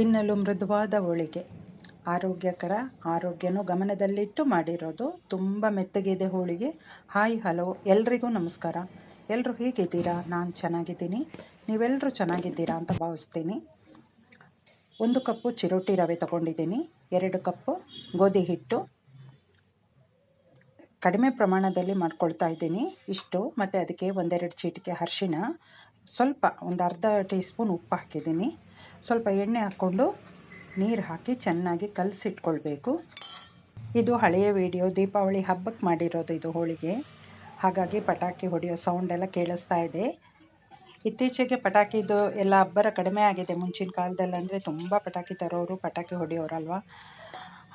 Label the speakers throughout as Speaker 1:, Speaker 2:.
Speaker 1: ತಿನ್ನಲು ಮೃದುವಾದ ಹೋಳಿಗೆ ಆರೋಗ್ಯಕರ ಆರೋಗ್ಯನೂ ಗಮನದಲ್ಲಿಟ್ಟು ಮಾಡಿರೋದು ತುಂಬ ಮೆತ್ತಗಿದೆ ಹೋಳಿಗೆ. ಹಾಯ್, ಹಲೋ, ಎಲ್ರಿಗೂ ನಮಸ್ಕಾರ. ಎಲ್ಲರೂ ಹೇಗಿದ್ದೀರಾ? ನಾನು ಚೆನ್ನಾಗಿದ್ದೀನಿ. ನೀವೆಲ್ಲರೂ ಚೆನ್ನಾಗಿದ್ದೀರಾ ಅಂತ ಭಾವಿಸ್ತೀನಿ. ಒಂದು ಕಪ್ಪು ಚಿರೋಟಿ ರವೆ ತಗೊಂಡಿದ್ದೀನಿ, ಎರಡು ಕಪ್ಪು ಗೋಧಿ ಹಿಟ್ಟು. ಕಡಿಮೆ ಪ್ರಮಾಣದಲ್ಲಿ ಮಾಡ್ಕೊಳ್ತಾ ಇದ್ದೀನಿ, ಇಷ್ಟು, ಮತ್ತು ಅದಕ್ಕೆ ಒಂದೆರಡು ಚೀಟಿಕೆ ಅರಿಶಿಣ. ಸ್ವಲ್ಪ ಒಂದು ಅರ್ಧ ಟೀ ಸ್ಪೂನ್ ಉಪ್ಪು ಹಾಕಿದ್ದೀನಿ. ಸ್ವಲ್ಪ ಎಣ್ಣೆ ಹಾಕ್ಕೊಂಡು ನೀರು ಹಾಕಿ ಚೆನ್ನಾಗಿ ಕಲಸಿಟ್ಕೊಳ್ಬೇಕು. ಇದು ಹಳೆಯ ವಿಡಿಯೋ, ದೀಪಾವಳಿ ಹಬ್ಬಕ್ಕೆ ಮಾಡಿರೋದು ಇದು ಹೋಳಿಗೆ. ಹಾಗಾಗಿ ಪಟಾಕಿ ಹೊಡೆಯೋ ಸೌಂಡ್ ಎಲ್ಲ ಕೇಳಿಸ್ತಾ ಇದೆ. ಇತ್ತೀಚೆಗೆ ಪಟಾಕಿದು ಎಲ್ಲ ಅಬ್ಬರ ಕಡಿಮೆ ಆಗಿದೆ ಮುಂಚಿನ ಕಾಲದಲ್ಲಿ ಅಂದರೆ ತುಂಬ ಪಟಾಕಿ ತರೋರು ಪಟಾಕಿ ಹೊಡೆಯೋರಲ್ವ?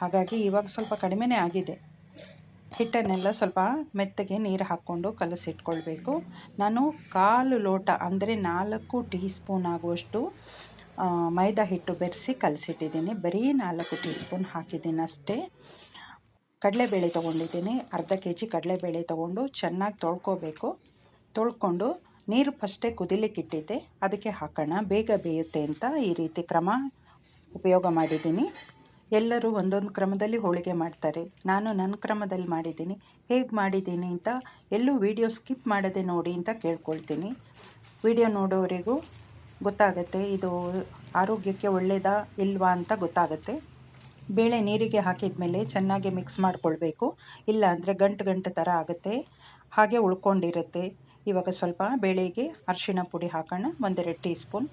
Speaker 1: ಹಾಗಾಗಿ ಇವಾಗ ಸ್ವಲ್ಪ ಕಡಿಮೆನೇ ಆಗಿದೆ. ಹಿಟ್ಟನ್ನೆಲ್ಲ ಸ್ವಲ್ಪ ಮೆತ್ತಗೆ ನೀರು ಹಾಕ್ಕೊಂಡು ಕಲಸಿಟ್ಕೊಳ್ಬೇಕು. ನಾನು ಕಾಲು ಲೋಟ ಅಂದರೆ ನಾಲ್ಕು ಟೀ ಸ್ಪೂನ್ ಆಗುವಷ್ಟು ಮೈದಾ ಹಿಟ್ಟು ಬೆರೆಸಿ ಕಲಸಿಟ್ಟಿದ್ದೀನಿ. ಬರೀ ನಾಲ್ಕು ಟೀ ಸ್ಪೂನ್ ಹಾಕಿದ್ದೀನಿ ಅಷ್ಟೇ. ಕಡಲೆಬೇಳೆ ತೊಗೊಂಡಿದ್ದೀನಿ. ಅರ್ಧ ಕೆ ಜಿ ಕಡಲೆಬೇಳೆ ತೊಗೊಂಡು ಚೆನ್ನಾಗಿ ತೊಳ್ಕೊಬೇಕು. ತೊಳ್ಕೊಂಡು ನೀರು ಫಸ್ಟೇ ಕುದಿಲಿಕ್ಕಿಟ್ಟಿದ್ದೆ ಅದಕ್ಕೆ ಹಾಕೋಣ. ಬೇಗ ಬೇಯುತ್ತೆ ಅಂತ ಈ ರೀತಿ ಕ್ರಮ ಉಪಯೋಗ ಮಾಡಿದ್ದೀನಿ. ಎಲ್ಲರೂ ಒಂದೊಂದು ಕ್ರಮದಲ್ಲಿ ಹೋಳಿಗೆ ಮಾಡ್ತಾರೆ. ನಾನು ನನ್ನ ಕ್ರಮದಲ್ಲಿ ಮಾಡಿದ್ದೀನಿ. ಹೇಗೆ ಮಾಡಿದ್ದೀನಿ ಅಂತ ಎಲ್ಲೂ ವಿಡಿಯೋ ಸ್ಕಿಪ್ ಮಾಡದೆ ನೋಡಿ ಅಂತ ಕೇಳ್ಕೊಳ್ತೀನಿ. ವಿಡಿಯೋ ನೋಡೋವರಿಗೂ ಗೊತ್ತಾಗುತ್ತೆ, ಇದು ಆರೋಗ್ಯಕ್ಕೆ ಒಳ್ಳೆಯದಾ ಇಲ್ವಾ ಅಂತ ಗೊತ್ತಾಗುತ್ತೆ. ಬೇಳೆ ನೀರಿಗೆ ಹಾಕಿದ ಮೇಲೆ ಚೆನ್ನಾಗಿ ಮಿಕ್ಸ್ ಮಾಡಿಕೊಳ್ಬೇಕು. ಇಲ್ಲ ಅಂದರೆ ಗಂಟು ಗಂಟು ಥರ ಆಗುತ್ತೆ. ಹಾಗೆ ಉಳ್ಕೊಂಡಿರುತ್ತೆ. ಇವಾಗ ಸ್ವಲ್ಪ ಬೇಳೆಗೆ ಅರಿಶಿಣ ಪುಡಿ ಹಾಕೋಣ. ಒಂದೆರಡು ಟೀ ಸ್ಪೂನ್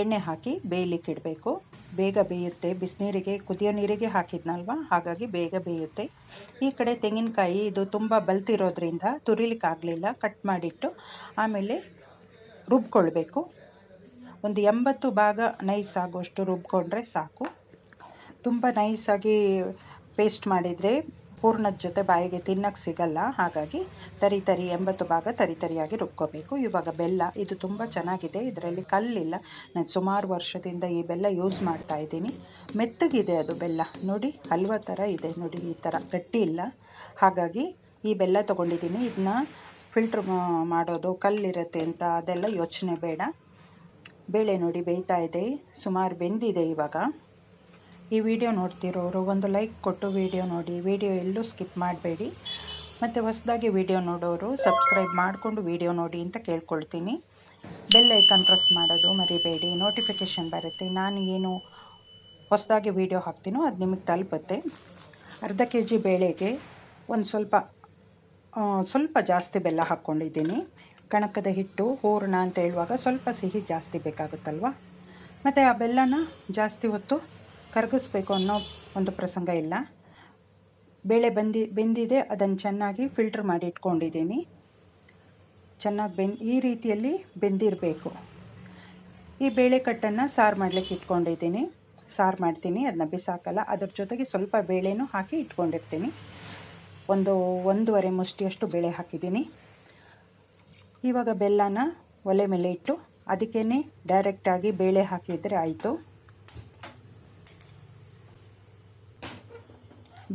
Speaker 1: ಎಣ್ಣೆ ಹಾಕಿ ಬೇಯಲಿಕ್ಕೆ ಇಡಬೇಕು. ಬೇಗ ಬೇಯುತ್ತೆ. ಬಿಸಿನೀರಿಗೆ, ಕುದಿಯೋ ನೀರಿಗೆ ಹಾಕಿದ್ನಲ್ವ? ಹಾಗಾಗಿ ಬೇಗ ಬೇಯುತ್ತೆ. ಈ ಕಡೆ ತೆಂಗಿನಕಾಯಿ ಇದು ತುಂಬ ಬಲ್ತಿರೋದ್ರಿಂದ ತುರಿಲಿಕ್ಕಾಗಲಿಲ್ಲ. ಕಟ್ ಮಾಡಿಟ್ಟು ಆಮೇಲೆ ರುಬ್ಕೊಳ್ಬೇಕು. ಒಂದು ಎಂಬತ್ತು ಭಾಗ ನೈಸ್ ಆಗೋಷ್ಟು ರುಬ್ಕೊಂಡ್ರೆ ಸಾಕು. ತುಂಬ ನೈಸಾಗಿ ಪೇಸ್ಟ್ ಮಾಡಿದರೆ ಪೂರ್ಣದ ಜೊತೆ ಬಾಯಿಗೆ ತಿನ್ನಕ್ಕೆ ಸಿಗಲ್ಲ. ಹಾಗಾಗಿ ತರಿ ತರಿ ಎಂಬತ್ತು ಭಾಗ ತರಿ ತರಿಯಾಗಿ ರುಬ್ಕೋಬೇಕು. ಇವಾಗ ಬೆಲ್ಲ, ಇದು ತುಂಬ ಚೆನ್ನಾಗಿದೆ. ಇದರಲ್ಲಿ ಕಲ್ಲಿಲ್ಲ. ನಾನು ಸುಮಾರು ವರ್ಷದಿಂದ ಈ ಬೆಲ್ಲ ಯೂಸ್ ಮಾಡ್ತಾ ಇದ್ದೀನಿ. ಮೆತ್ತಗಿದೆ ಅದು ಬೆಲ್ಲ. ನೋಡಿ, ಹಲ್ವ ಥರ ಇದೆ. ನೋಡಿ, ಈ ಥರ ಗಟ್ಟಿ ಇಲ್ಲ. ಹಾಗಾಗಿ ಈ ಬೆಲ್ಲ ತೊಗೊಂಡಿದ್ದೀನಿ. ಇದನ್ನ ಫಿಲ್ಟ್ರ್ ಮಾಡೋದು ಕಲ್ಲಿರುತ್ತೆ ಅಂತ ಅದೆಲ್ಲ ಯೋಚನೆ ಬೇಡ. ಬೇಳೆ ನೋಡಿ ಬೇಯ್ತಾ ಇದೆ, ಸುಮಾರು ಬೆಂದಿದೆ ಇವಾಗ. ಈ ವಿಡಿಯೋ ನೋಡ್ತಿರೋರು ಒಂದು ಲೈಕ್ ಕೊಟ್ಟು ವಿಡಿಯೋ ನೋಡಿ. ವಿಡಿಯೋ ಎಲ್ಲೂ ಸ್ಕಿಪ್ ಮಾಡಬೇಡಿ. ಮತ್ತು ಹೊಸದಾಗಿ ವಿಡಿಯೋ ನೋಡೋರು ಸಬ್ಸ್ಕ್ರೈಬ್ ಮಾಡಿಕೊಂಡು ವಿಡಿಯೋ ನೋಡಿ ಅಂತ ಕೇಳ್ಕೊಳ್ತೀನಿ. ಬೆಲ್ ಐಕನ್ ಪ್ರೆಸ್ ಮಾಡೋದು ಮರಿಬೇಡಿ. ನೋಟಿಫಿಕೇಷನ್ ಬರುತ್ತೆ. ನಾನು ಏನು ಹೊಸದಾಗಿ ವಿಡಿಯೋ ಹಾಕ್ತೀನೋ ಅದು ನಿಮಗೆ ತಲುಪುತ್ತೆ. ಅರ್ಧ ಕೆ ಜಿ ಬೇಳೆಗೆ ಒಂದು ಸ್ವಲ್ಪ ಸ್ವಲ್ಪ ಜಾಸ್ತಿ ಬೆಲ್ಲ ಹಾಕ್ಕೊಂಡಿದ್ದೀನಿ. ಕಣಕದ ಹಿಟ್ಟು, ಹೂರಣ ಅಂತ ಹೇಳುವಾಗ ಸ್ವಲ್ಪ ಸಿಹಿ ಜಾಸ್ತಿ ಬೇಕಾಗುತ್ತಲ್ವ? ಮತ್ತು ಆ ಬೆಲ್ಲನ ಜಾಸ್ತಿ ಹೊತ್ತು ಕರಗಿಸ್ಬೇಕು ಅನ್ನೋ ಒಂದು ಪ್ರಸಂಗ ಇಲ್ಲ. ಬೇಳೆ ಬಂದಿ, ಬೆಂದಿದೆ, ಅದನ್ನು ಚೆನ್ನಾಗಿ ಫಿಲ್ಟ್ರ್ ಮಾಡಿ ಇಟ್ಕೊಂಡಿದ್ದೀನಿ. ಚೆನ್ನಾಗಿ ಬೆನ್, ಈ ರೀತಿಯಲ್ಲಿ ಬೆಂದಿರಬೇಕು. ಈ ಬೇಳೆ ಕಟ್ಟನ್ನು ಸಾರು ಮಾಡಲಿಕ್ಕೆ ಇಟ್ಕೊಂಡಿದ್ದೀನಿ. ಸಾರು ಮಾಡ್ತೀನಿ ಅದನ್ನ ಬಿಸಾಕಲ್ಲ. ಅದ್ರ ಜೊತೆಗೆ ಸ್ವಲ್ಪ ಬೇಳೆನೂ ಹಾಕಿ ಇಟ್ಕೊಂಡಿರ್ತೀನಿ. ಒಂದು ಒಂದೂವರೆ ಮುಷ್ಟಿಯಷ್ಟು ಬೇಳೆ ಹಾಕಿದ್ದೀನಿ. ಇವಾಗ ಬೆಲ್ಲನ ಒಲೆ ಮೇಲೆ ಇಟ್ಟು ಅದಕ್ಕೇ ಡೈರೆಕ್ಟಾಗಿ ಬೇಳೆ ಹಾಕಿದರೆ ಆಯಿತು.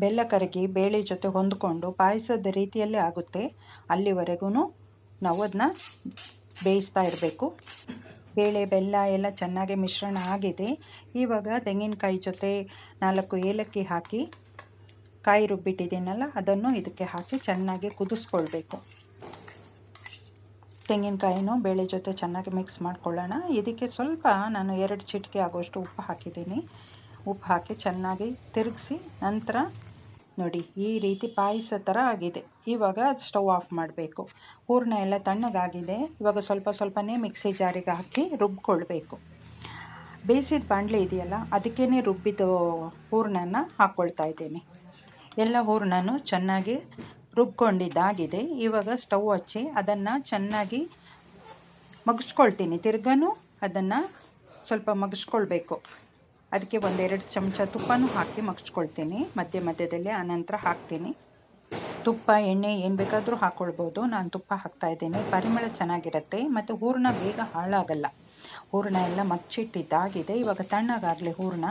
Speaker 1: ಬೆಲ್ಲ ಕರಗಿ ಬೇಳೆ ಜೊತೆ ಹೊಂದ್ಕೊಂಡು ಪಾಯಸದ ರೀತಿಯಲ್ಲೇ ಆಗುತ್ತೆ. ಅಲ್ಲಿವರೆಗೂ ನಾವು ಅದನ್ನ ಬೇಯಿಸ್ತಾ ಇರಬೇಕು. ಬೇಳೆ, ಬೆಲ್ಲ ಎಲ್ಲ ಚೆನ್ನಾಗಿ ಮಿಶ್ರಣ ಆಗಿದೆ. ಇವಾಗ ತೆಂಗಿನಕಾಯಿ ಜೊತೆ ನಾಲ್ಕು ಏಲಕ್ಕಿ ಹಾಕಿ ಕಾಯಿ ರುಬ್ಬಿಟ್ಟಿದ್ದೀನಲ್ಲ, ಅದನ್ನು ಇದಕ್ಕೆ ಹಾಕಿ ಚೆನ್ನಾಗಿ ಕುದಿಸ್ಕೊಳ್ಬೇಕು. ತೆಂಗಿನಕಾಯಿನೂ ಬೇಳೆ ಜೊತೆ ಚೆನ್ನಾಗಿ ಮಿಕ್ಸ್ ಮಾಡ್ಕೊಳ್ಳೋಣ. ಇದಕ್ಕೆ ಸ್ವಲ್ಪ ನಾನು ಎರಡು ಚಿಟಿಕೆ ಆಗೋಷ್ಟು ಉಪ್ಪು ಹಾಕಿದ್ದೀನಿ. ಉಪ್ಪು ಹಾಕಿ ಚೆನ್ನಾಗಿ ತಿರುಗಿಸಿ ನಂತರ ನೋಡಿ, ಈ ರೀತಿ ಪಾಯಸ ಥರ ಆಗಿದೆ. ಇವಾಗ ಸ್ಟವ್ ಆಫ್ ಮಾಡಬೇಕು. ಹೂರ್ಣ ಎಲ್ಲ ತಣ್ಣಗಾಗಿದೆ. ಇವಾಗ ಸ್ವಲ್ಪ ಸ್ವಲ್ಪನೇ ಮಿಕ್ಸಿ ಜಾರಿಗೆ ಹಾಕಿ ರುಬ್ಕೊಳ್ಬೇಕು. ಬೇಯಿಸಿದ ಬಾಣಲೆ ಇದೆಯಲ್ಲ ಅದಕ್ಕೇ ರುಬ್ಬಿದ ಹೂರ್ಣನ ಹಾಕ್ಕೊಳ್ತಾ ಇದ್ದೀನಿ. ಎಲ್ಲ ಹೂರ್ಣನೂ ಚೆನ್ನಾಗಿ ರುಬ್ಕೊಂಡಿದ್ದಾಗಿದೆ. ಇವಾಗ ಸ್ಟವ್ ಹಚ್ಚಿ ಅದನ್ನು ಚೆನ್ನಾಗಿ ಮಗಿಸ್ಕೊಳ್ತೀನಿ. ತಿರ್ಗನೂ ಅದನ್ನು ಸ್ವಲ್ಪ ಮಗಿಸ್ಕೊಳ್ಬೇಕು. ಅದಕ್ಕೆ ಒಂದೆರಡು ಚಮಚ ತುಪ್ಪನೂ ಹಾಕಿ ಮಗಿಸ್ಕೊಳ್ತೀನಿ. ಮಧ್ಯ ಮಧ್ಯದಲ್ಲಿ ಆನಂತರ ಹಾಕ್ತೀನಿ. ತುಪ್ಪ, ಎಣ್ಣೆ ಏನು ಬೇಕಾದರೂ ಹಾಕ್ಕೊಳ್ಬೋದು ನಾನು ತುಪ್ಪ ಹಾಕ್ತಾಯಿದ್ದೀನಿ ಪರಿಮಳ ಚೆನ್ನಾಗಿರುತ್ತೆ. ಮತ್ತು ಹೂರಣ ಬೇಗ ಹಾಳಾಗಲ್ಲ. ಹೂರಣ ಎಲ್ಲ ಮಚ್ಚಿಟ್ಟಿದ್ದಾಗಿದೆ ಇವಾಗ ತಣ್ಣಗಾಗಲಿ ಹೂರಣ.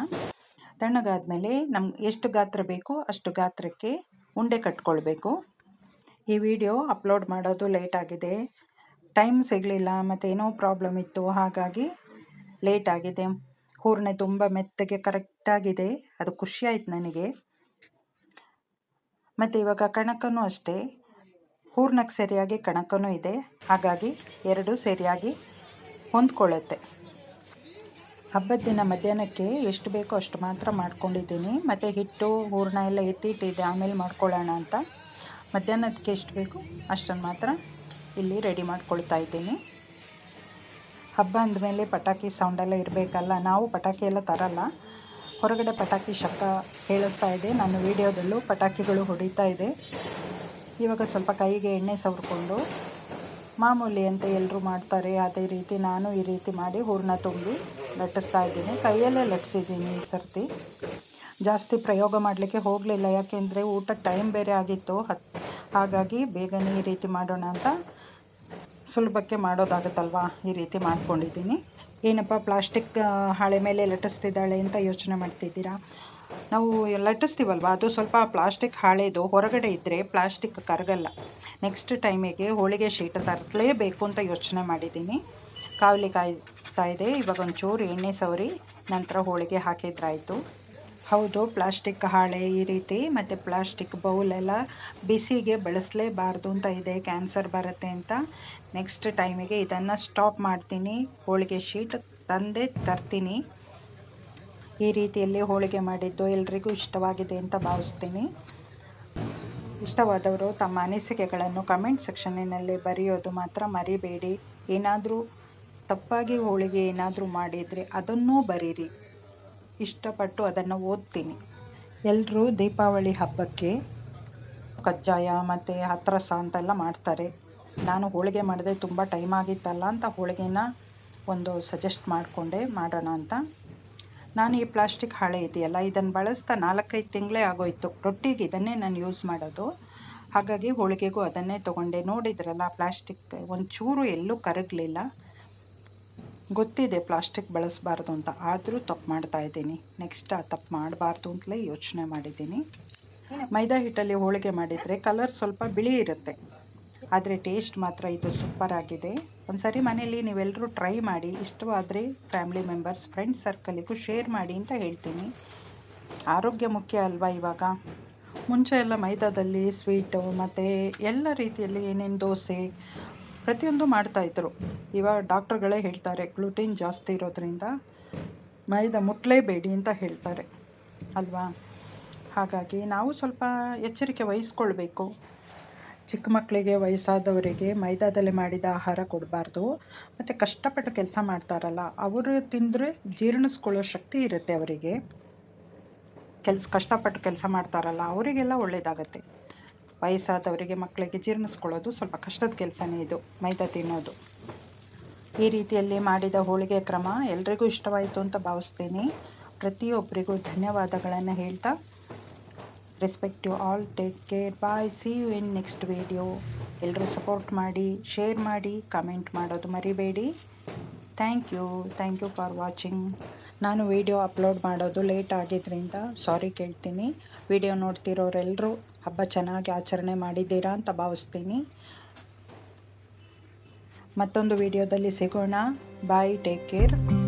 Speaker 1: ತಣ್ಣಗಾದ್ಮೇಲೆ ನಮ್ಗೆ ಎಷ್ಟು ಗಾತ್ರ ಬೇಕೋ ಅಷ್ಟು ಗಾತ್ರಕ್ಕೆ ಉಂಡೆ ಕಟ್ಕೊಳ್ಬೇಕು. ಈ ವಿಡಿಯೋ ಅಪ್ಲೋಡ್ ಮಾಡೋದು ಲೇಟ್ ಆಗಿದೆ. ಟೈಮ್ ಸಿಗಲಿಲ್ಲ, ಮತ್ತು ಏನೋ ಪ್ರಾಬ್ಲಮ್ ಇತ್ತು, ಹಾಗಾಗಿ ಲೇಟ್ ಆಗಿದೆ. ಹೂರ್ಣೆ ತುಂಬ ಮೆತ್ತಗೆ ಕರೆಕ್ಟಾಗಿದೆ ಅದು ಖುಷಿ ಆಯ್ತು ನನಗೆ. ಮತ್ತು ಇವಾಗ ಕಣಕನೂ ಅಷ್ಟೇ. ಹೂರ್ಣಕ್ಕೆ ಸರಿಯಾಗಿ ಕಣಕನೂ ಇದೆ. ಹಾಗಾಗಿ ಎರಡೂ ಸರಿಯಾಗಿ ಹೊಂದ್ಕೊಳ್ಳುತ್ತೆ. ಹಬ್ಬದ ದಿನ ಮಧ್ಯಾಹ್ನಕ್ಕೆ ಎಷ್ಟು ಬೇಕೋ ಅಷ್ಟು ಮಾತ್ರ ಮಾಡ್ಕೊಂಡಿದ್ದೀನಿ. ಮತ್ತು ಹಿಟ್ಟು, ಹೂರ್ಣ ಎಲ್ಲ ಎತ್ತಿಟ್ಟಿದೆ ಆಮೇಲೆ ಮಾಡ್ಕೊಳ್ಳೋಣ ಅಂತ. ಮಧ್ಯಾಹ್ನದಕ್ಕೆ ಎಷ್ಟು ಬೇಕು ಅಷ್ಟನ್ನು ಮಾತ್ರ ಇಲ್ಲಿ ರೆಡಿ ಮಾಡ್ಕೊಳ್ತಾ ಇದ್ದೀನಿ. ಹಬ್ಬ ಅಂದಮೇಲೆ ಪಟಾಕಿ ಸೌಂಡೆಲ್ಲ ಇರಬೇಕಲ್ಲ, ನಾವು ಪಟಾಕಿ ಎಲ್ಲ ತರಲ್ಲ. ಹೊರಗಡೆ ಪಟಾಕಿ ಶಬ್ದ ಕೇಳಿಸ್ತಾ ಇದೆ. ನನ್ನ ವೀಡಿಯೋದಲ್ಲೂ ಪಟಾಕಿಗಳು ಹೊಡಿತಾ ಇದೆ. ಇವಾಗ ಸ್ವಲ್ಪ ಕೈಗೆ ಎಣ್ಣೆ ಸವರ್ಕೊಂಡು ಮಾಮೂಲಿ ಅಂತ ಎಲ್ಲರೂ ಮಾಡ್ತಾರೆ. ಅದೇ ರೀತಿ ನಾನು ಈ ರೀತಿ ಮಾಡಿ ಹೂರಣ ತುಂಬಿ ಲಟ್ಟಿಸ್ತಾ ಇದ್ದೀನಿ. ಕೈಯಲ್ಲೇ ಲಟ್ಟಿಸಿದ್ದೀನಿ ಈ ಸರ್ತಿ. ಜಾಸ್ತಿ ಪ್ರಯೋಗ ಮಾಡಲಿಕ್ಕೆ ಹೋಗಲಿಲ್ಲ. ಯಾಕೆಂದರೆ ಊಟಕ್ಕೆ ಟೈಮ್ ಬೇರೆ ಆಗಿತ್ತು. ಹತ್ ಹಾಗಾಗಿ ಬೇಗನೆ ಈ ರೀತಿ ಮಾಡೋಣ ಅಂತ ಸುಲಭಕ್ಕೆ ಮಾಡೋದಾಗುತ್ತಲ್ವಾ ಈ ರೀತಿ ಮಾಡ್ಕೊಂಡಿದ್ದೀನಿ. ಏನಪ್ಪ ಪ್ಲಾಸ್ಟಿಕ್ ಹಾಳೆ ಮೇಲೆ ಲಟ್ಟಿಸ್ತಿದ್ದಾಳೆ ಅಂತ ಯೋಚನೆ ಮಾಡ್ತಿದ್ದೀರಾ? ನಾವು ಲಟ್ಟಿಸ್ತೀವಲ್ವ? ಅದು ಸ್ವಲ್ಪ ಪ್ಲಾಸ್ಟಿಕ್ ಹಾಳೆದು ಹೊರಗಡೆ ಇದ್ದರೆ ಪ್ಲಾಸ್ಟಿಕ್ ಕರಗಲ್ಲ. ನೆಕ್ಸ್ಟ್ ಟೈಮಿಗೆ ಹೋಳಿಗೆ ಶೀಟ್ ತರಿಸಲೇಬೇಕು ಅಂತ ಯೋಚನೆ ಮಾಡಿದ್ದೀನಿ. ಕಾವಲಿ ಕಾಯ್ತಾ ಇದೆ. ಇವಾಗ ಒಂಚೂರು ಎಣ್ಣೆ ಸವರಿ, ನಂತರ ಹೋಳಿಗೆ ಹಾಕಿದ್ರಾಯಿತು. ಹೌದು, ಪ್ಲಾಸ್ಟಿಕ್ ಹಾಳೆ ಈ ರೀತಿ, ಮತ್ತು ಪ್ಲಾಸ್ಟಿಕ್ ಬೌಲೆಲ್ಲ ಬಿಸಿಗೆ ಬಳಸಲೇಬಾರ್ದು ಅಂತ ಇದೆ, ಕ್ಯಾನ್ಸರ್ ಬರುತ್ತೆ ಅಂತ. ನೆಕ್ಸ್ಟ್ ಟೈಮಿಗೆ ಇದನ್ನು ಸ್ಟಾಪ್ ಮಾಡ್ತೀನಿ, ಹೋಳಿಗೆ ಶೀಟ್ ತಂದೆ ತರ್ತೀನಿ. ಈ ರೀತಿಯಲ್ಲಿ ಹೋಳಿಗೆ ಮಾಡಿದ್ದು ಎಲ್ರಿಗೂ ಇಷ್ಟವಾಗಿದೆ ಅಂತ ಭಾವಿಸ್ತೀನಿ. ಇಷ್ಟವಾದವರು ತಮ್ಮ ಅನಿಸಿಕೆಗಳನ್ನು ಕಮೆಂಟ್ ಸೆಕ್ಷನ್ನಿನಲ್ಲಿ ಬರೆಯೋದು ಮಾತ್ರ ಮರಿಬೇಡಿ. ಏನಾದರೂ ತಪ್ಪಾಗಿ ಹೋಳಿಗೆ ಏನಾದರೂ ಮಾಡಿದರೆ ಅದನ್ನೂ ಬರೀರಿ. ಇಷ್ಟಪಟ್ಟು ಅದನ್ನು ಓದ್ತೀನಿ. ಎಲ್ಲರೂ ದೀಪಾವಳಿ ಹಬ್ಬಕ್ಕೆ ಕಜ್ಜಾಯ ಮತ್ತು ಹತ್ರಸ ಅಂತೆಲ್ಲ ಮಾಡ್ತಾರೆ. ನಾನು ಹೋಳಿಗೆ ಮಾಡಿದೆ ತುಂಬ ಟೈಮ್ ಆಗಿತ್ತಲ್ಲ ಅಂತ ಹೋಳಿಗೆನ ಒಂದು ಸಜೆಸ್ಟ್ ಮಾಡಿಕೊಂಡೆ ಮಾಡೋಣ ಅಂತ. ನಾನು ಈ ಪ್ಲಾಸ್ಟಿಕ್ ಹಾಳೆ ಇದೆಯಲ್ಲ, ಇದನ್ನು ಬಳಸ್ತಾ ನಾಲ್ಕೈದು ತಿಂಗಳೇ ಆಗೋಯ್ತು. ರೊಟ್ಟಿಗೆ ಇದನ್ನೇ ನಾನು ಯೂಸ್ ಮಾಡೋದು. ಹಾಗಾಗಿ ಹೋಳಿಗೆಗೂ ಅದನ್ನೇ ತೊಗೊಂಡೆ. ನೋಡಿದ್ರಲ್ಲ, ಪ್ಲಾಸ್ಟಿಕ್ ಒಂಚೂರು ಎಲ್ಲೂ ಕರಗಲಿಲ್ಲ. ಗೊತ್ತಿದೆ, ಪ್ಲಾಸ್ಟಿಕ್ ಬಳಸಬಾರ್ದು ಅಂತ. ಆದರೂ ತಪ್ಪು ಮಾಡ್ತಾ ಇದ್ದೀನಿ. ನೆಕ್ಸ್ಟ್ ಆ ತಪ್ಪು ಮಾಡಬಾರ್ದು ಅಂತಲೇ ಯೋಚನೆ ಮಾಡಿದ್ದೀನಿ. ಮೈದಾ ಹಿಟ್ಟಲ್ಲಿ ಹೋಳಿಗೆ ಮಾಡಿದರೆ ಕಲರ್ ಸ್ವಲ್ಪ ಬಿಳಿ ಇರುತ್ತೆ. ಆದರೆ ಟೇಸ್ಟ್ ಮಾತ್ರ ಇದು ಸೂಪರ್ ಆಗಿದೆ. ಒಂದು ಸರಿ ಮನೇಲಿ ನೀವೆಲ್ಲರೂ ಟ್ರೈ ಮಾಡಿ, ಇಷ್ಟವಾದರೆ ಫ್ಯಾಮಿಲಿ ಮೆಂಬರ್ಸ್ ಫ್ರೆಂಡ್ಸ್ ಸರ್ಕಲಿಗೂ ಶೇರ್ ಮಾಡಿ ಅಂತ ಹೇಳ್ತೀನಿ. ಆರೋಗ್ಯ ಮುಖ್ಯ ಅಲ್ವಾ ಇವಾಗ? ಮುಂಚೆ ಎಲ್ಲ ಮೈದಾದಲ್ಲಿ ಸ್ವೀಟು ಮತ್ತು ಎಲ್ಲ ರೀತಿಯಲ್ಲಿ ಏನೇನು ದೋಸೆ ಪ್ರತಿಯೊಂದು ಮಾಡ್ತಾಯಿದ್ರು ಇವಾಗ ಡಾಕ್ಟ್ರುಗಳೇ ಹೇಳ್ತಾರೆ, ಗ್ಲುಟಿನ್ ಜಾಸ್ತಿ ಇರೋದ್ರಿಂದ ಮೈದಾ ಮುಟ್ಲೇಬೇಡಿ ಅಂತ ಹೇಳ್ತಾರೆ. ಅಲ್ವಾ? ಹಾಗಾಗಿ ನಾವು ಸ್ವಲ್ಪ ಎಚ್ಚರಿಕೆ ವಹಿಸ್ಕೊಳ್ಬೇಕು. ಚಿಕ್ಕ ಮಕ್ಕಳಿಗೆ ವಯಸ್ಸಾದವರಿಗೆ ಮೈದಾದಲ್ಲಿ ಮಾಡಿದ ಆಹಾರ ಕೊಡಬಾರ್ದು. ಮತ್ತು ಕಷ್ಟಪಟ್ಟು ಕೆಲಸ ಮಾಡ್ತಾರಲ್ಲ, ಅವರು ತಿಂದರೆ ಜೀರ್ಣಿಸ್ಕೊಳ್ಳೋ ಶಕ್ತಿ ಇರುತ್ತೆ ಅವರಿಗೆ. ಕೆಲಸ, ಕಷ್ಟಪಟ್ಟು ಕೆಲಸ ಮಾಡ್ತಾರಲ್ಲ, ಅವರಿಗೆಲ್ಲ ಒಳ್ಳೆಯದಾಗತ್ತೆ ವಯಸ್ಸಾದವರಿಗೆ ಮಕ್ಕಳಿಗೆ ಜೀರ್ಣಿಸ್ಕೊಳ್ಳೋದು ಸ್ವಲ್ಪ ಕಷ್ಟದ ಕೆಲಸನೇ ಇದು, ಮೈದಾ ತಿನ್ನೋದು. ಈ ರೀತಿಯಲ್ಲಿ ಮಾಡಿದ ಹೋಳಿಗೆ ಕ್ರಮ ಎಲ್ರಿಗೂ ಇಷ್ಟವಾಯಿತು ಅಂತ ಭಾವಿಸ್ತೀನಿ. ಪ್ರತಿಯೊಬ್ಬರಿಗೂ ಧನ್ಯವಾದಗಳನ್ನು ಹೇಳ್ತಾ respect you all take care bye see you in next video ಎಲ್ಲರೂ ಸಪೋರ್ಟ್ ಮಾಡಿ ಶೇರ್ ಮಾಡಿ ಕಮೆಂಟ್ ಮಾಡೋದು ಮರಿಬೇಡಿ. Thank you thank you for watching ನಾನು ವಿಡಿಯೋ ಅಪ್ಲೋಡ್ ಮಾಡೋದು ಲೇಟ್ ಆಗಿದ್ದರಿಂದ ಸಾರಿ ಕೇಳ್ತೀನಿ. ವಿಡಿಯೋ ನೋಡ್ತಿರೋರೆಲ್ಲರೂ ಹಬ್ಬ ಚೆನ್ನಾಗಿ ಆಚರಣೆ ಮಾಡಿದ್ದೀರಾ ಅಂತ ಭಾವಿಸ್ತೀನಿ. ಮತ್ತೊಂದು ವಿಡಿಯೋದಲ್ಲಿ ಸಿಗೋಣ. Bye take care